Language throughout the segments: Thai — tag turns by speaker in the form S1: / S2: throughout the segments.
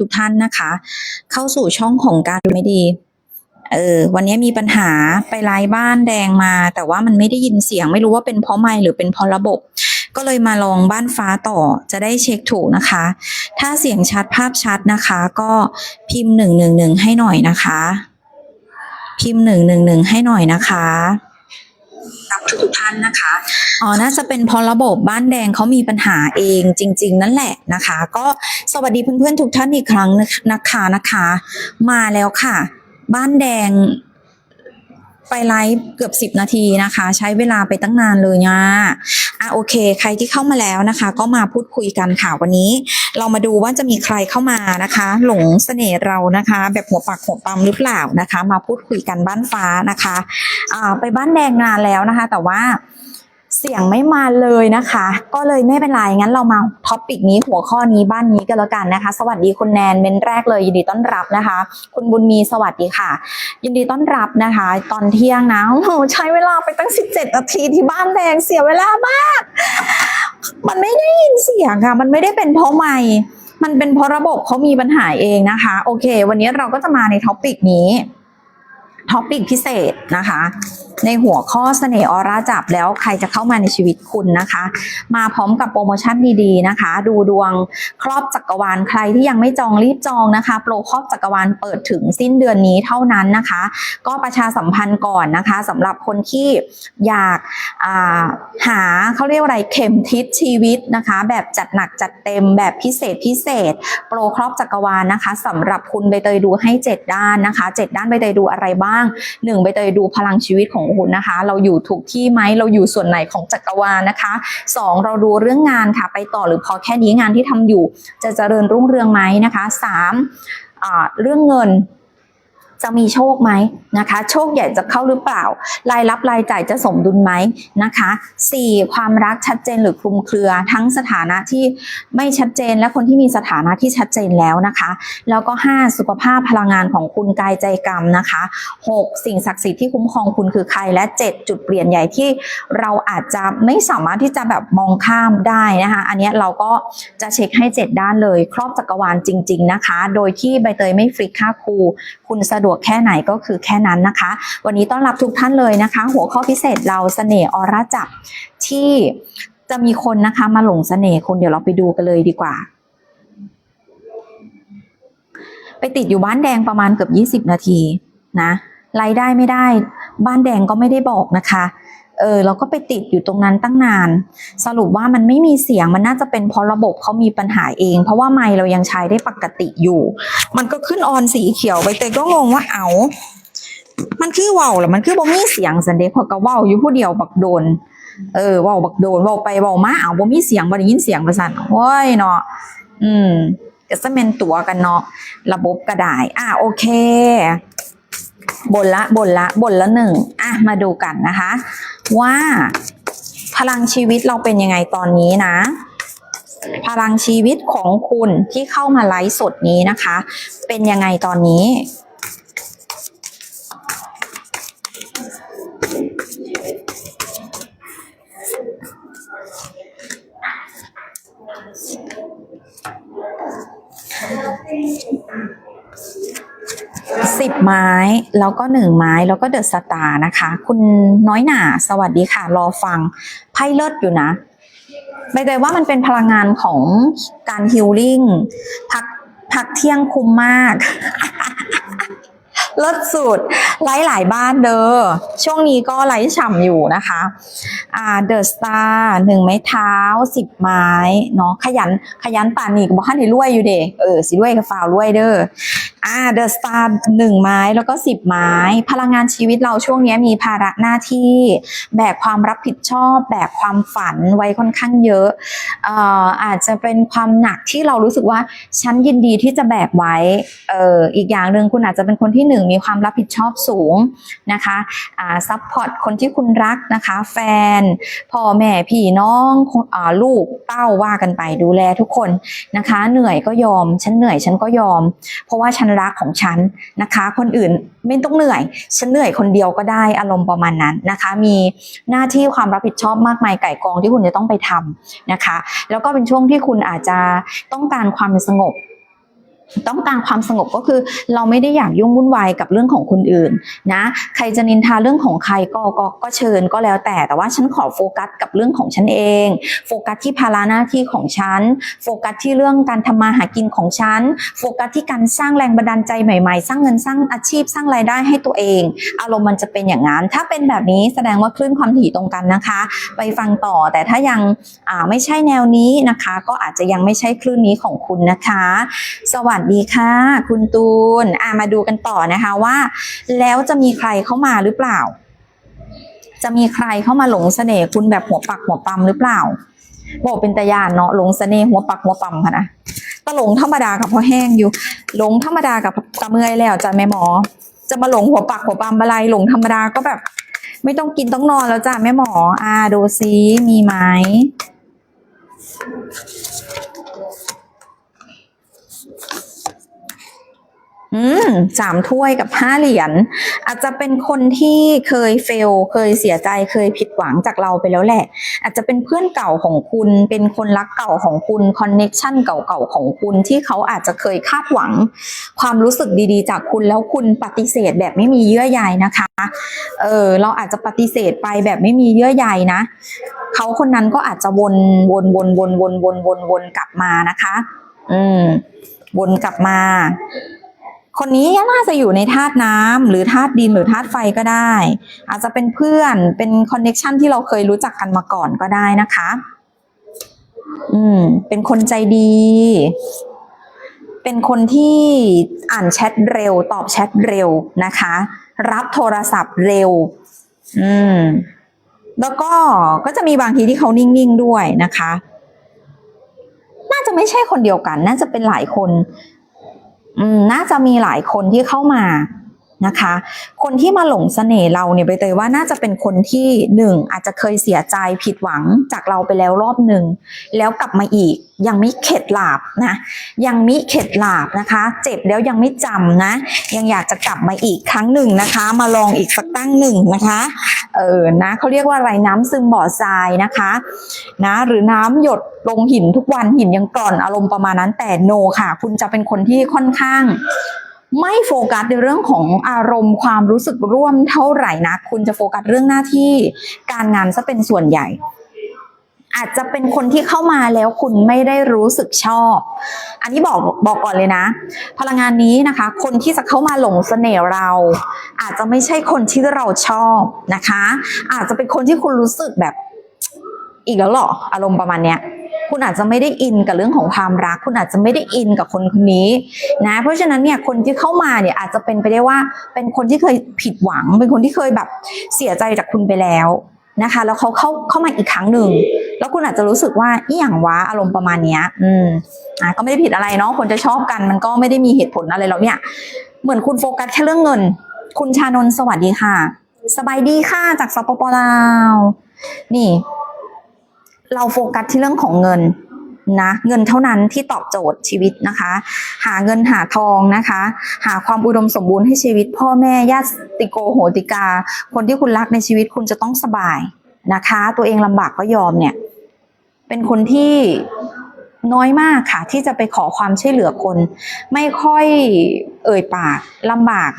S1: ทุกๆท่านนะคะ เข้าสู่ช่องของการไม่ดีเออวันนี้มีปัญหาไปไล่บ้านแดงมา แต่ว่ามันไม่ได้ยินเสียงไม่รู้ว่าเป็นเพราะไม่หรือเป็นเพราะระบบ ก็เลยมาลองบ้านฟ้าต่อจะได้เช็คถูกนะคะ ถ้าเสียงชัดภาพชัดนะคะ ก็พิมพ์หนึ่งหนึ่งหนึ่งให้หน่อยนะคะ พิมพ์หนึ่งหนึ่งหนึ่งให้หน่อยนะคะ กับทุกท่านนะคะ อ๋อ น่าจะเป็นเพราะระบบบ้านแดงเขามีปัญหาเองจริง ๆ นั่นแหละนะคะ ก็สวัสดีเพื่อนๆทุกท่านอีกครั้งนะคะนะคะ มาแล้วค่ะ บ้านแดง ไปไลฟ์เกือบ 10 นาทีนะคะ ใช้เวลาไปตั้งนานเลยนะอะโอเค ใครที่เข้ามาแล้วนะคะ ก็มาพูดคุยกันค่ะวันนี้ เรามาดูว่าจะมีใครเข้ามานะคะ หลงเสน่ห์เรานะคะ แบบหัวปากหัวปั๊มหรือเปล่านะคะ มาพูดคุยกันบ้านฟ้านะคะอ่าไปบ้านแดงนานแล้วนะคะ แต่ว่า เสียงไม่มาเลยนะคะ ก็เลยไม่เป็นไรงั้นเรามาท็อปปิกนี้หัวข้อนี้บ้านนี้กันแล้วกันนะคะ สวัสดีคุณแนนเมนแรกเลยยินดีต้อนรับนะคะ คุณบุญมีสวัสดีค่ะ ยินดีต้อนรับนะคะ ตอนเที่ยงนะโอ้โหใช้เวลาไปตั้ง 17 นาทีที่บ้านแดงเสียเวลามาก มันไม่ได้ยินเสียงค่ะ มันไม่ได้เป็นเพราะไม่มันเป็นเพราะระบบเขามีปัญหาเองนะคะ โอเค วันนี้เราก็จะมาในท็อปิกนี้ท็อปิกพิเศษ นะคะ ในหัวข้อเสน่ห์ออร่าจับแล้วใครจะเข้ามาในชีวิตคุณนะคะ มาพร้อมกับโปรโมชั่นดีๆนะคะ ดูดวงครอบจักรวาลใครที่ยังไม่จองรีบจองนะคะ โปรครอบจักรวาลเปิดถึงสิ้นเดือนนี้เท่านั้นนะคะ ก็ประชาสัมพันธ์ก่อนนะคะสำหรับคนที่อยากาหาเขาเรียกว่าอะไรเข็มทิศชีวิตนะคะ แบบจัดหนักจัดเต็มแบบพิเศษพิเศษ โปรครอบจักรวาลนะคะสำหรับคุณใบเตยดูให้ 7 ด้านนะคะ 7 ด้านใบเตยดูอะไรบ้าง1ใบเตยดูพลังชีวิตของคุณนะคะ เราอยู่ถูกที่ไหมเราอยู่ส่วนไหนของจักรวาลนะคะ 2 เราดูเรื่องงานค่ะ ไปต่อหรือพอแค่นี้งานที่ทำอยู่ จะเจริญรุ่งเรืองไหมนะคะ 3เรื่องเงิน จะมีโชคไหมนะคะ โชคใหญ่จะเข้าหรือเปล่า รายรับรายจ่ายจะสมดุลไหมนะคะ 4. ความรักชัดเจนหรือคลุมเครือ ทั้งสถานะที่ไม่ชัดเจนและคนที่มีสถานะที่ชัดเจนแล้วนะคะ แล้วก็ 5. สุขภาพพลังงานของคุณกายใจกรรมนะคะ 6. สิ่งศักดิ์สิทธิ์ที่คุ้มครองคุณคือใครและ 7. จุดเปลี่ยนใหญ่ที่เราอาจจะไม่สามารถที่จะแบบมองข้ามได้นะคะ อันนี้เราก็จะเช็คให้ 7 ด้านเลย ครอบจักรวาลจริง ๆนะคะ โดยที่ใบเตยไม่ฟรีค่าครู คุณสะดวกแค่ไหนก็คือแค่นั้นนะคะ วันนี้ต้อนรับทุกท่านเลยนะคะ หัวข้อพิเศษเราเสน่ห์ออร่าจับที่จะมีคนนะคะมาหลงเสน่ห์คนเดี๋ยวเราไปดูกันเลยดีกว่า ไปติดอยู่บ้านแดงประมาณเกือบ 20 นาทีนะรายได้ไม่ได้ บ้านแดงก็ไม่ได้บอกนะคะ เออเราก็ไปติดอยู่ตรงนั้นตั้งนาน สรุปว่ามันไม่มีเสียงมันน่าจะเป็นเพราะระบบเขามีปัญหาเอง เพราะว่าไมค์เรายังใช้ได้ปกติอยู่ มันก็ขึ้นออนสีเขียวไปเตยก็งงว่าเอามันคือว้าวหรือมันคือบ่มีเสียงสันเด็จพอก็เว้าอยู่ผู้เดียวบักโดน เออว้าวบักโดนว้าวไปว้าวมาเอาบ่มีเสียงบ่ได้ยินเสียงประสันโอ้ยเนาะอืมก็จะเป็นตัวกันเนาะระบบก็ได้อะโอเคบนละบนละบนละหนึ่งอะมาดูกันนะคะ ว่า พลังชีวิตเราเป็นยังไงตอนนี้นะ พลังชีวิตของคุณที่เข้ามาไลฟ์สดนี้นะคะ เป็นยังไงตอนนี้ สิบไม้ แล้วก็หนึ่งไม้ แล้วก็เดอะสตาร์นะคะ คุณน้อยหนาสวัสดีค่ะ รอฟัง ไพ่เลิศอยู่นะใบเตยว่ามันเป็นพลังงานของการฮิลลิ่งพักพักเที่ยงคุ้มมากเลิศสุดไลหลายบ้านเด้อช่วงนี้ก็ไลฉ่ำอยู่นะคะอ่าเดอะสตาร์หนึ่งไม้เท้าสิบไม้เนาะขยันขยันป่านนี่ก็บอกให้รวยอยู่เด้เออสิรวยกับฟาวรวยเด้อ อ่าเดอะสตาร์หนึ่งไม้แล้วก็สิบไม้ พลังงานชีวิตเราช่วงนี้มีภาระหน้าที่แบกความรับผิดชอบ แบกความฝันไว้ค่อนข้างเยอะเอ่ออาจจะเป็นความหนักที่เรารู้สึกว่าฉันยินดีที่จะแบกไว้เอ่ออีกอย่างหนึ่งคุณอาจจะเป็นคนที่หนึ่งมีความรับผิดชอบสูงนะคะอ่าซัพพอร์ตคนที่คุณรักนะคะ แฟนพ่อแม่พี่น้องอ่าลูกเต้าว่ากันไปดูแลทุกคนนะคะ เหนื่อยก็ยอม ฉันเหนื่อยฉันก็ยอม เพราะว่าฉันรักของฉันนะคะ คนอื่นไม่ต้องเหนื่อย ฉันเหนื่อยคนเดียวก็ได้อารมณ์ประมาณนั้นนะคะ มีหน้าที่ความรับผิดชอบมากมายไก่กองที่คุณจะต้องไปทำนะคะ แล้วก็เป็นช่วงที่คุณอาจจะต้องการความสงบ ต้องการความสงบก็คือ เราไม่ได้อยากยุ่งวุ่นวายกับเรื่องของคนอื่นนะใครจะนินทาเรื่องของใครก็ก็ก็เชิญก็แล้วแต่แต่ว่าฉันขอโฟกัสกับเรื่องของฉันเอง โฟกัสที่ภาระหน้าที่ของฉัน โฟกัสที่เรื่องการทำมาหากินของฉัน โฟกัสที่การสร้างแรงบันดาลใจใหม่ ๆ สร้างเงินสร้างอาชีพสร้างรายได้ให้ตัวเอง อารมณ์มันจะเป็นอย่างนั้น ถ้าเป็นแบบนี้แสดงว่าคลื่นความถี่ตรงกันนะคะ ไปฟังต่อแต่ถ้ายังไม่ใช่แนวนี้นะคะ ก็อาจจะยังไม่ใช่คลื่นนี้ของคุณนะคะ สวัสดีค่ะ คุณตูนอ่ามาดูกันต่อนะคะว่า แล้วจะมีใครเข้ามาหรือเปล่า จะมีใครเข้ามาหลงเสน่ห์คุณแบบหัวปักหัวปั๊มหรือเปล่าบอกเป็นตายานเนาะหลงเสน่ห์หัวปักหัวปั๊มค่ะนะก็หลงธรรมดากับพอแห้งอยู่หลงธรรมดากับกระเมื่อยแล้วจ้ะแม่หมอ จะมาหลงหัวปักหัวปั๊มอะไรหลงธรรมดาก็แบบ ไม่ต้องกินต้องนอนแล้วจ้ะแม่หมอ อ่าดูซิมีไหม อืมสามถ้วยกับห้าเหรียญอาจจะเป็นคนที่เคยเฟล เคยเสียใจเคยผิดหวังจากเราไปแล้วแหละ อาจจะเป็นเพื่อนเก่าของคุณ เป็นคนรักเก่าของคุณคอนเน็ชันเก่าๆของคุณที่เขาอาจจะเคยคาดหวัง ความรู้สึกดีๆ จากคุณแล้วคุณปฏิเสธแบบไม่มีเยื่อใยนะคะเออเราอาจจะปฏิเสธไปแบบไม่มีเยื่อใยนะเขาคนนั้นก็อาจจะวนวนวนวนวนวนวนวนกลับมานะคะ อืม วนกลับมา คนนี้น่าจะอยู่ในธาตุน้ำหรือธาตุดินหรือธาตุไฟก็ได้ อาจจะเป็นเพื่อนเป็นคอนเน็ชันที่เราเคยรู้จักกันมาก่อนก็ได้นะคะ อืม เป็นคนใจดี เป็นคนที่อ่านแชทเร็ว ตอบแชทเร็วนะคะ รับโทรศัพท์เร็ว อืม แล้วก็ก็จะมีบางทีที่เขานิ่งๆด้วยนะคะ น่าจะไม่ใช่คนเดียวกัน น่าจะเป็นหลายคน น่าจะมีหลายคนที่เข้ามา นะคะ คนที่มาหลงเสน่ห์เราเนี่ยใบเตยว่าน่าจะเป็นคนที่หนึ่งอาจจะเคยเสียใจผิดหวังจากเราไปแล้วรอบหนึ่งแล้วกลับมาอีกยังไม่เข็ดหลาบนะ ยังไมิเข็ดหลาบนะคะ เจ็บแล้วยังไม่จำนะ ยังอยากจะกลับมาอีกครั้งหนึ่งนะคะ มาลองอีกสักตั้งหนึ่งนะคะเออนะเขาเรียกว่าอะไรน้ำซึมบ่อทรายนะคะนะหรือน้ำหยดลงหินทุกวันหินยังกร่อนอารมณ์ประมาณนั้นแต่โนค่ะ คุณจะเป็นคนที่ค่อนข้าง ไม่โฟกัสในเรื่องของอารมณ์ความรู้สึกร่วมเท่าไหร่นะ คุณจะโฟกัสเรื่องหน้าที่การงานซะเป็นส่วนใหญ่ อาจจะเป็นคนที่เข้ามาแล้วคุณไม่ได้รู้สึกชอบ อันนี้บอกบอกก่อนเลยนะ พลังงานนี้นะคะ คนที่จะเข้ามาหลงเสน่ห์เรา อาจจะไม่ใช่คนที่เราชอบนะคะ อาจจะเป็นคนที่คุณรู้สึกแบบอีกแล้วเหรออารมณ์ประมาณเนี้ย คุณอาจจะไม่ได้อินกับเรื่องของความรัก คุณอาจจะไม่ได้อินกับคนคนนี้นะ เพราะฉะนั้นเนี่ยคนที่เข้ามาเนี่ยอาจจะเป็นไปได้ว่าเป็นคนที่เคยผิดหวัง เป็นคนที่เคยแบบเสียใจจากคุณไปแล้วนะคะ แล้วเขาเข้าเข้ามาอีกครั้งหนึ่งแล้วคุณอาจจะรู้สึกว่าอีหยังวะอารมณ์ประมาณเนี้ย อืมอะก็ไม่ได้ผิดอะไรเนาะคนจะชอบกันมันก็ไม่ได้มีเหตุผลอะไรแล้วเนี่ย เหมือนคุณโฟกัสแค่เรื่องเงิน คุณชานนท์สวัสดีค่ะ สบายดีค่ะจากสปปลาวนี่ เราโฟกัสที่เรื่องของเงินนะเงินเท่านั้นที่ตอบโจทย์ชีวิตนะคะ หาเงินหาทองนะคะ หาความอุดมสมบูรณ์ให้ชีวิต พ่อแม่ญาติโกโหติกา คนที่คุณรักในชีวิตคุณจะต้องสบายนะคะ ตัวเองลำบากก็ยอมเนี่ย เป็นคนที่น้อยมากค่ะ ที่จะไปขอความช่วยเหลือคน ไม่ค่อยเอ่ยปากลำบาก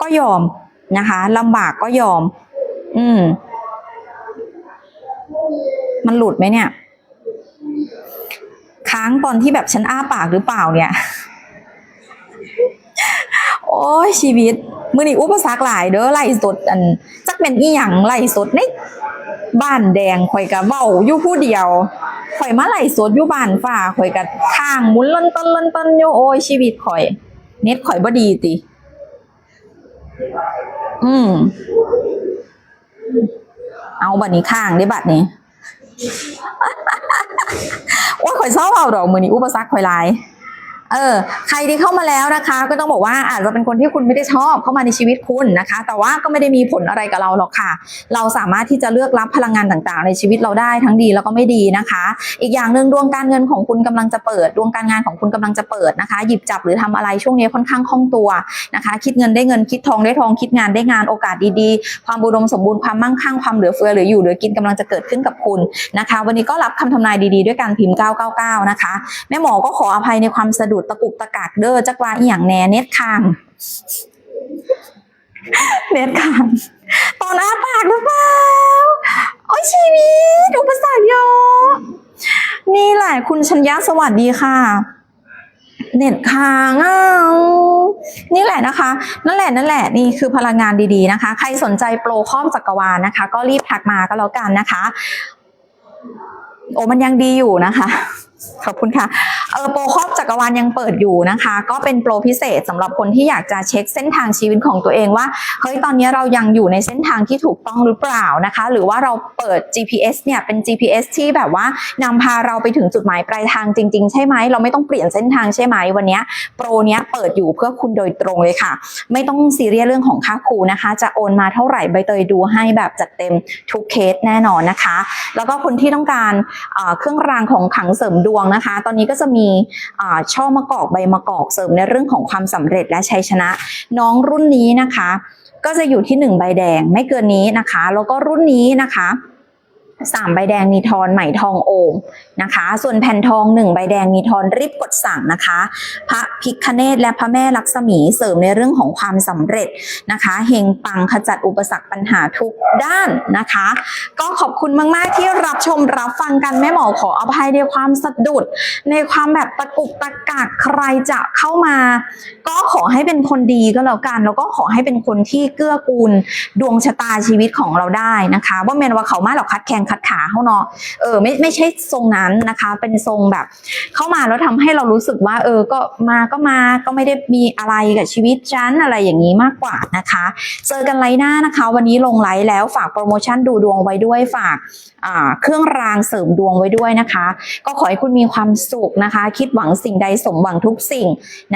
S1: ก็ยอมนะคะลำบากก็ยอม อืม มันหลุดไหมเนี่ย ค้างตอนที่แบบฉันอ้าปากหรือเปล่าเนี่ย โอ้ยชีวิต มือนี่อุปสรรคหลายเด้อไล่สดอันจักเป็นอีหยังไล่สดในบ้านแดงข่อยกะเว้าอยู่ผู้เดียวข่อยมาไล่สดอยู่บ้านฟ้าข่อยกะข้างหมุนล่นต้นล่นต้นอยู่โอ้ยชีวิตข่อย เน็ตข่อยบ่ดีติอืม เอาบัดนี้ข้างได้บัดนี้ ว่าข่อยเศร้าเอาดอกมือนี้อุปสรรคข่อยหลาย เออใครที่เข้ามาแล้วนะคะ ก็ต้องบอกว่าอาจจะเป็นคนที่คุณไม่ได้ชอบเข้ามาในชีวิตคุณนะคะ แต่ว่าก็ไม่ได้มีผลอะไรกับเราหรอกค่ะ เราสามารถที่จะเลือกรับพลังงานต่างๆ ในชีวิตเราได้ทั้งดีแล้วก็ไม่ดีนะคะ อีกอย่างหนึ่งดวงการเงินของคุณกำลังจะเปิด ดวงการงานของคุณกำลังจะเปิดนะคะ หยิบจับหรือทำอะไรช่วงนี้ค่อนข้างคล่องตัวนะคะ คิดเงินได้เงินคิดทองได้ทองคิดงานได้งานโอกาสดีๆ ความอุดมสมบูรณ์ความมั่งคั่งความเหลือเฟือหลืออยู่เหลือกินกำลังจะเกิดขึ้นกับคุณนะคะ วันนี้ก็รับคำทำนายดีๆ ด้วยการพิมพ์ 999 นะคะแม่หมอก็ขออภัยในความสะดุดดุดตะกุกตะกักเด้อจักว่าอีหยังแหน่เน็ตคางเน็ตคางตอนอ้าปากหรือเปล่าโอ้ยชีวิตอุปสรรคเยอะนี่แหละคุณชัญญาสวัสดีค่ะ เน็ตค้างอะนี่แหละนะคะ นั่นแหละนั่นแหละนี่คือพลังงานดีๆนะคะ ใครสนใจโปรคอบจักรวาลนะคะ ก็รีบทักมาก็แล้วกันนะคะ โอ้มันยังดีอยู่นะคะ ขอบคุณค่ะเออโปรครอบจักรวาลยังเปิดอยู่นะคะ ก็เป็นโปรพิเศษสำหรับคนที่อยากจะเช็คเส้นทางชีวิตของตัวเองว่าเฮ้ยตอนนี้เรายังอยู่ในเส้นทางที่ถูกต้องหรือเปล่านะคะ หรือว่าเราเปิด GPS เนี่ยเป็น GPS ที่แบบว่านำพาเราไปถึงจุดหมายปลายทางจริง ๆ ใช่ไหมเราไม่ต้องเปลี่ยนเส้นทางใช่ไหมวันนี้โปรเนี้ยเปิดอยู่เพื่อคุณโดยตรงเลยค่ะ ไม่ต้องซีเรียสเรื่องของค่าครูนะคะ จะโอนมาเท่าไหร่ใบเตยดูให้แบบจัดเต็มทุกเคสแน่นอนนะคะ แล้วก็คนที่ต้องการเครื่องรางของขลังเสริมดดวงนะคะ ตอนนี้ก็จะมีช่อมะกอกใบมะกอกเสริมในเรื่องของความสำเร็จและชัยชนะ น้องรุ่นนี้นะคะ ก็จะอยู่ที่หนึ่งใบแดงไม่เกินนี้นะคะ แล้วก็รุ่นนี้นะคะ สามใบแดงมีทอนไหมทองโอมนะคะ ส่วนแผ่นทองหนึ่งใบแดงมีทอนรีบกดสั่งนะคะ พระพิคเนตและพระแม่ลักษมีเสริมในเรื่องของความสำเร็จนะคะเฮงปังขจัดอุปสรรคปัญหาทุกด้านนะคะ ก็ขอบคุณมากๆที่รับชมรับฟังกันแม่หมอขออภัยในความสะดุด ในความแบบตะกุกตะกักใครจะเข้ามา ก็ขอให้เป็นคนดีก็แล้วกันแล้วก็ขอให้เป็นคนที่เกื้อกูลดวงชะตาชีวิตของเราได้นะคะว่าเมนว่าเขามาหรอกคัดแข่งคัดขาเขาเนาะเออไม่ไม่ใช่ทรงนั้นนะคะ เป็นทรงแบบ เข้ามาแล้วทำให้เรารู้สึกว่า เออก็มาก็มาก็ไม่ได้มีอะไรกับชีวิตฉันอะไรอย่างนี้มากกว่านะคะ เจอกันไลน์หน้านะคะ วันนี้ลงไลน์แล้วฝากโปรโมชั่นดูดวงไว้ด้วยฝากเครื่องรางเสริมดวงไว้ด้วยนะคะ ก็ขอให้คุณมีความสุขนะคะ คิดหวังสิ่งใดสมหวังทุกสิ่ง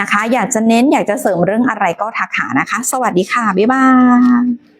S1: นะคะ อยากจะเน้นอยากจะเสริมเรื่องอะไรก็ทักหานะคะ สวัสดีค่ะ บ๊ายบาย